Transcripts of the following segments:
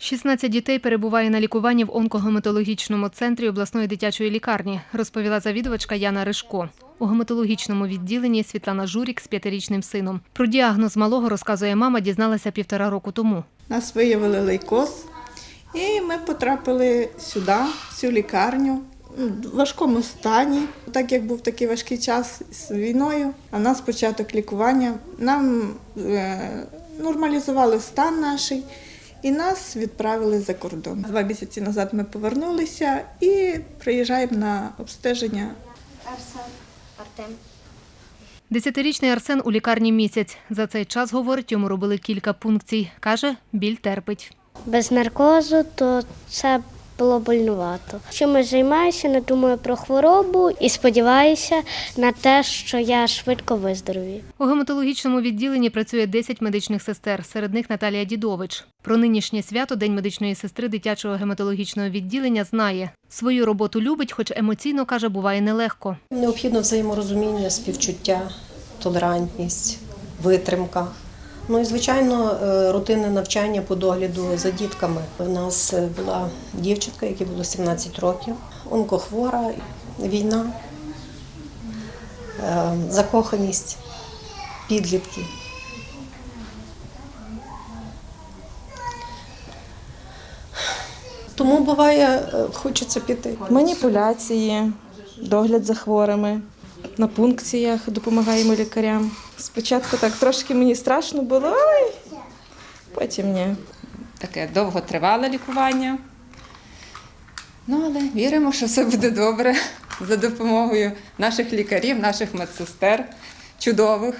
16 дітей перебуває на лікуванні в онкогематологічному центрі обласної дитячої лікарні, розповіла завідувачка Яна Ришко. У гематологічному відділенні Світлана Журік з п'ятирічним сином. Про діагноз малого розказує мама, дізналася півтора року тому. Нас виявили лейкоз, і ми потрапили сюди, в цю лікарню. В важкому стані, так як був такий важкий час з війною, а нас початок лікування. Нам е, нормалізували стан наш і нас відправили за кордон. Два місяці назад ми повернулися і приїжджаємо на обстеження Арсен, Артем. Десятирічний Арсен у лікарні місяць. За цей час, говорить, йому робили кілька пункцій. Каже, біль терпить. Без наркозу, то це було больнувато. Чимось займаюся, не думаю про хворобу і сподіваюся на те, що я швидко виздоровію. У гематологічному відділенні працює 10 медичних сестер, серед них Наталія Дідович. Про нинішнє свято День медичної сестри дитячого гематологічного відділення знає. Свою роботу любить, хоч емоційно каже, буває нелегко. Необхідно взаєморозуміння, співчуття, толерантність, витримка. Ну і звичайно, е, рутинне навчання по догляду за дітками. У нас е, була дівчинка, якій було 17 років, онкохвора, війна, е, закоханість, підлітки. Тому буває, хочеться піти. Маніпуляції, догляд за хворими. На пункціях допомагаємо лікарям. Спочатку так трошки мені страшно було, ой, потім ні. таке довготривале лікування. Ну, але віримо, що все буде добре за допомогою наших лікарів, наших медсестер чудових.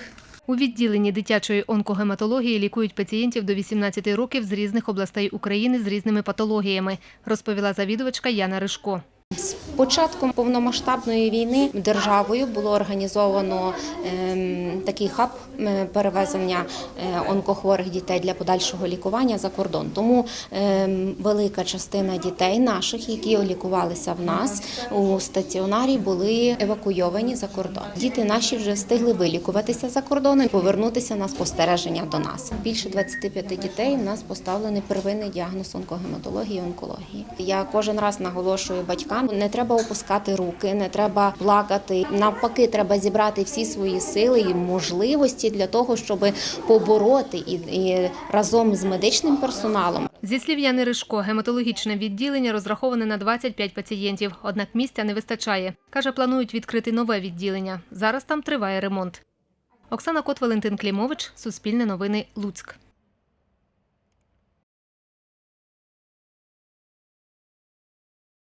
У відділенні дитячої онкогематології лікують пацієнтів до 18 років з різних областей України з різними патологіями, розповіла завідувачка Яна Ришко. З початком повномасштабної війни державою було організовано ем, такий хаб е, перевезення е, онкохворих дітей для подальшого лікування за кордон. Тому ем, велика частина дітей наших, які лікувалися в нас у стаціонарі, були евакуйовані за кордон. Діти наші вже встигли вилікуватися за кордоном і повернутися на спостереження до нас. Більше 25 дітей у нас поставлений первинний діагноз онкогематології і онкології. Я кожен раз наголошую батькам, не треба опускати руки, не треба плакати. Навпаки, треба зібрати всі свої сили і можливості для того, щоб побороти і, і разом з медичним персоналом Зі слів Яни Ришко, гематологічне відділення розраховане на 25 пацієнтів, однак місця не вистачає. Каже, планують відкрити нове відділення. Зараз там триває ремонт. Оксана Кот, Валентин Клімович, Суспільне новини, Луцьк.